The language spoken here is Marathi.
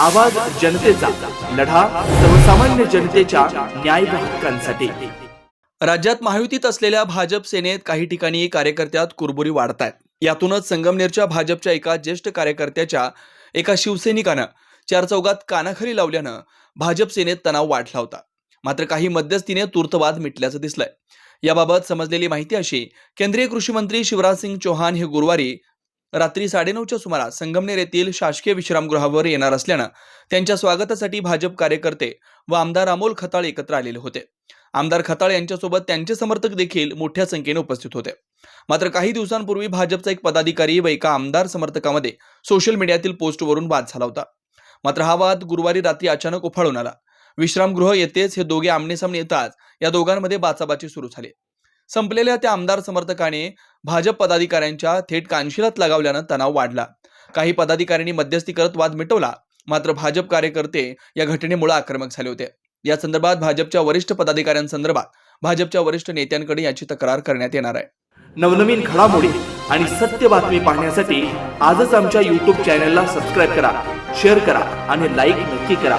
आवाज जनतेचा लढा सर्वसामान्य जनतेच्या न्याय हक्कांसाठी. राज्यात महायुतीत असलेल्या भाजप सेनेत काही ठिकाणी कार्यकर्त्यात कुरबुरी वाढत आहेत यातूनच संगमनेरच्या भाजपच्या एका ज्येष्ठ कार्यकर्त्याच्या एका शिवसैनिकानं चार चौघात कानाखाली लावल्यानं भाजप सेनेत तणाव वाढला होता. मात्र काही मध्यस्थीने तूर्तवाद मिटल्याचं दिसलंय. याबाबत समजलेली माहिती अशी केंद्रीय कृषी मंत्री शिवराज सिंग चौहान हे गुरुवारी रात्री साडेनऊच्या सुमारास संगमनेर येथील शासकीय विश्रामगृहावर येणार असल्यानं त्यांच्या स्वागतासाठी भाजप कार्यकर्ते व आमदार अमोल खताळ एकत्र आलेले होते. आमदार खताळ यांच्यासोबत त्यांचे समर्थक देखील मोठ्या संख्येने उपस्थित होते. मात्र काही दिवसांपूर्वी भाजपचा एक पदाधिकारी व एका आमदार समर्थकामध्ये सोशल मीडियातील पोस्टवरून वाद झाला होता. मात्र हा वाद गुरुवारी रात्री अचानक उफाळून आला. विश्रामगृह येतेच हे दोघे आमनेसामने येताच या दोघांमध्ये बाचाबाची सुरू झाली. संपलेल्या त्या आमदार समर्थकाने भाजप पदाधिकाऱ्यांच्या थेट कानशिलात लगावल्यानं तणाव वाढला. काही पदाधिकाऱ्यांनी मध्यस्थी करत वाद मिटवला मात्र भाजप कार्यकर्ते या घटनेमुळे आक्रमक झाले होते. या संदर्भात भाजपच्या वरिष्ठ पदाधिकाऱ्यांसंदर्भात भाजपच्या वरिष्ठ नेत्यांकडे याची तक्रार करण्यात येणार आहे. नवनवीन घडामोडी आणि सत्य बातमी पाहण्यासाठी आजच आमच्या यूट्यूब चॅनलला सबस्क्राईब करा शेअर करा आणि लाईक नक्की करा.